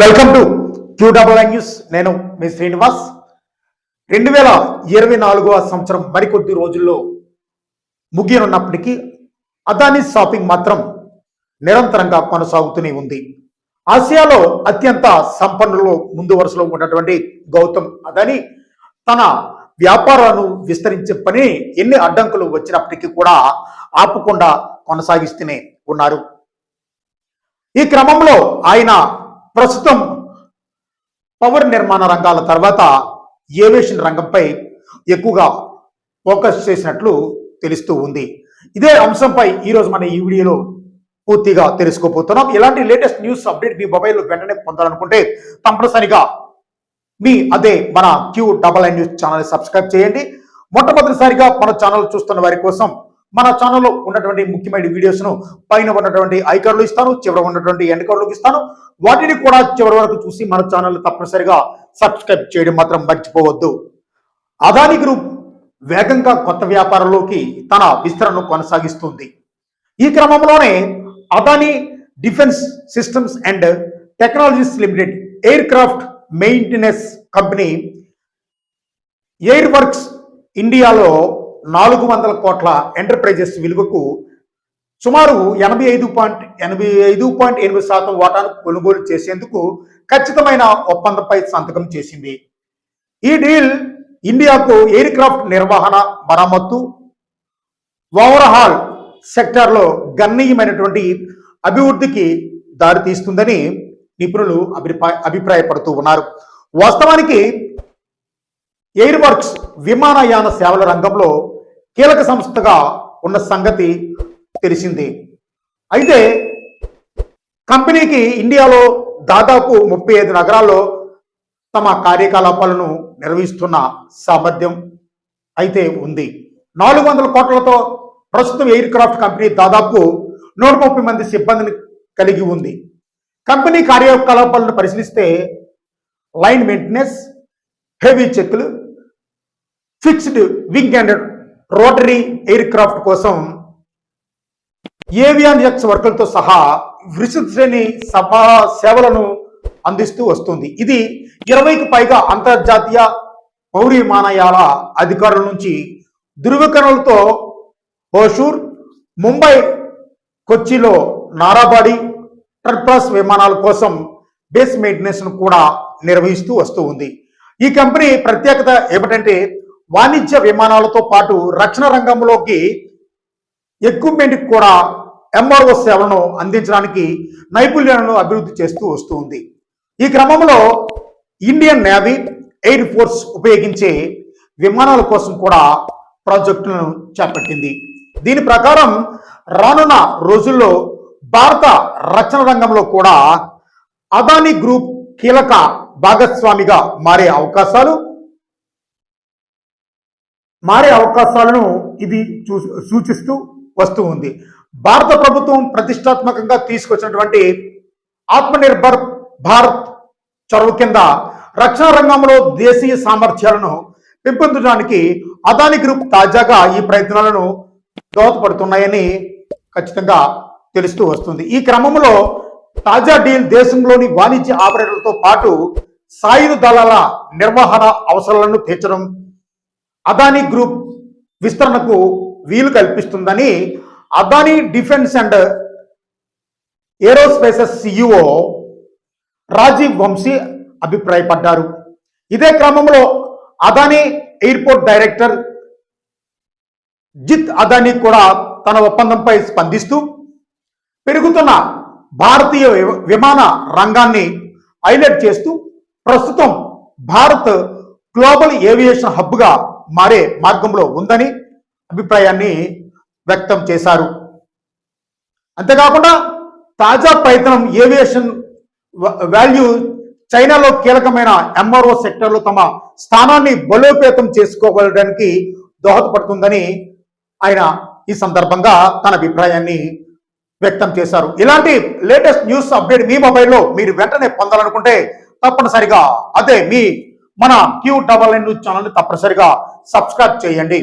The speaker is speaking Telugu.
Welcome to Q double news నేను మీ శ్రీనివాస్. రెండు వేల ఇరవై నాలుగవ సంవత్సరం మరికొద్ది రోజుల్లో ముగియనున్నప్పటికీ అదానీ షాపింగ్ మాత్రం నిరంతరంగా కొనసాగుతూనే ఉంది. ఆసియాలో అత్యంత సంపన్నులు ముందు వరుసలో ఉన్నటువంటి గౌతమ్ అదానీ తన వ్యాపారాలను విస్తరించే పని ఎన్ని అడ్డంకులు వచ్చినప్పటికీ కూడా ఆపకుండా కొనసాగిస్తూనే ఉన్నారు. ఈ క్రమంలో ఆయన ప్రస్తుతం పవర్ నిర్మాణ రంగాల తర్వాత ఏవియేషన్ రంగంపై ఎక్కువగా ఫోకస్ చేసినట్లు తెలుస్తూ ఉంది. ఇదే అంశంపై ఈరోజు మన ఈ వీడియోలో పూర్తిగా తెలుసుకోబోతున్నాం. ఇలాంటి లేటెస్ట్ న్యూస్ అప్డేట్ మీ మొబైల్లో వెంటనే పొందాలనుకుంటే తప్పనిసరిగా మీ అదే మన Q double I news channel subscribe చేయండి. మొట్టమొదటిసారిగా మన ఛానల్ చూస్తున్న వారి కోసం మన ఛానల్లో ఉన్నటువంటి ముఖ్యమైన వీడియోస్ను పైన ఉన్నటువంటి ఐకార్లు ఇస్తాను చివర ఉన్నటువంటి ఎండ్ కార్డులకు ఇస్తాను. వాటిని కూడా చివరి వరకు చూసి మన ఛానల్ తప్పనిసరిగా సబ్స్క్రైబ్ చేయడం మాత్రం మర్చిపోవద్దు. అదాని గ్రూప్ వేగంగా కొత్త వ్యాపారంలోకి తన విస్తరణను కొనసాగిస్తుంది. ఈ క్రమంలోనే Adani defence systems and technologies limited aircraft maintenance company Air Works ఇండియాలో నాలుగు వందల కోట్ల ఎంటర్ప్రైజెస్ విలువకు సుమారు ఎనభై ఐదు పాయింట్ ఎనభై ఐదు పాయింట్ ఎనిమిది శాతం వాటాను కొనుగోలు చేసేందుకు ఖచ్చితమైన ఒప్పందంపై సంతకం చేసింది. ఈ డీల్ ఇండియాకు ఎయిర్ క్రాఫ్ట్ నిర్వహణ మరమ్మత్తు ఓవర్హాల్ సెక్టార్లో గణనీయమైనటువంటి అభివృద్ధికి దారితీస్తుందని నిపుణులు అభిప్రాయ అభిప్రాయపడుతూ ఉన్నారు. వాస్తవానికి ఎయిర్ వర్క్స్ విమానయాన సేవల రంగంలో కీలక సంస్థగా ఉన్న సంగతి తెలిసింది. అయితే కంపెనీకి ఇండియాలో దాదాపు ముప్పై ఐదు నగరాల్లో తమ కార్యకలాపాలను నిర్వహిస్తున్న సామర్థ్యం అయితే ఉంది. నాలుగు వందల కోట్లతో ప్రస్తుతం ఎయిర్ క్రాఫ్ట్ కంపెనీ దాదాపు నూట ముప్పై మంది సిబ్బందిని కలిగి ఉంది. కంపెనీ కార్యకలాపాలను పరిశీలిస్తే line maintenance heavy చెక్లు fixed wing and rotary aircraft కోసం ఏవియానిక్స్ వర్కులతో సహా విస్తృత శ్రేణి సభా సేవలను అందిస్తూ వస్తుంది. ఇది ఇరవైకి పైగా అంతర్జాతీయ పౌర విమానయాల అధికారుల నుంచి ధృవీకరణలతో హోషూర్ ముంబై కొచ్చిలో నారాబాడి టర్ప్లస్ విమానాల కోసం బేస్ మెయింటెనెన్స్ కూడా నిర్వహిస్తూ వస్తూ ఉంది. ఈ కంపెనీ ప్రత్యేకత ఏమిటంటే వాణిజ్య విమానాలతో పాటు రక్షణ రంగంలోకి ఎక్విప్మెంట్ కూడా ఎంఆర్ఓ సేవలను అందించడానికి నైపుణ్యాలను అభివృద్ధి చేస్తూ వస్తుంది. ఈ క్రమంలో ఇండియన్ నేవీ ఎయిర్ ఫోర్స్ ఉపయోగించే విమానాల కోసం కూడా ప్రాజెక్టులను చేపట్టింది. దీని ప్రకారం రానున్న రోజుల్లో భారత రక్షణ రంగంలో కూడా అదానీ గ్రూప్ కీలక భాగస్వామిగా మారే అవకాశాలు మారే అవకాశాలను ఇది చూ- సూచిస్తూ వస్తూ ఉంది. భారత ప్రభుత్వం ప్రతిష్టాత్మకంగా తీసుకొచ్చినటువంటి ఆత్మనిర్భర్ భారత్ చొరవ కింద రక్షణ రంగంలో దేశీయ సామర్థ్యాలను పెంపొందడానికి అదాని గ్రూప్ తాజాగా ఈ ప్రయత్నాలను దోహదపడుతున్నాయని ఖచ్చితంగా తెలుస్తూ వస్తుంది. ఈ క్రమంలో తాజా డీల్ దేశంలోని వాణిజ్య ఆపరేటర్లతో పాటు సాయుధ దళాల నిర్వహణ అవసరాలను తీర్చడం అదానీ గ్రూప్ విస్తరణకు వీలు కల్పిస్తుందని Adani defence and aerospaces CEO Rajeev Vamsi అభిప్రాయపడ్డారు. ఇదే క్రమంలో అదానీ ఎయిర్పోర్ట్ డైరెక్టర్ జిత్ అదానీ కూడా తన ఒప్పందంపై స్పందిస్తూ పెరుగుతున్న భారతీయ విమాన రంగాన్ని హైలైట్ చేస్తూ ప్రస్తుతం భారత్ గ్లోబల్ ఏవియేషన్ హబ్గా మారే మార్గంలో ఉందని అభిప్రాయాన్ని వ్యక్తం చేశారు. అంతేకాకుండా తాజా ప్రయత్నం ఏవియేషన్ వాల్యూ చైనాలో కీలకమైన ఎంఆర్ఓ సెక్టర్లో తమ స్థానాన్ని బలోపేతం చేసుకోవడానికి దోహదపడుతుందని ఆయన ఈ సందర్భంగా తన అభిప్రాయాన్ని వ్యక్తం చేశారు. ఇలాంటి లేటెస్ట్ న్యూస్ అప్డేట్ మీ మొబైల్లో మీరు వెంటనే పొందాలనుకుంటే తప్పనిసరిగా అదే మీ మన క్యూ డబల్ న్యూస్ ఛానల్ని తప్పనిసరిగా సబ్స్క్రైబ్ చేయండి.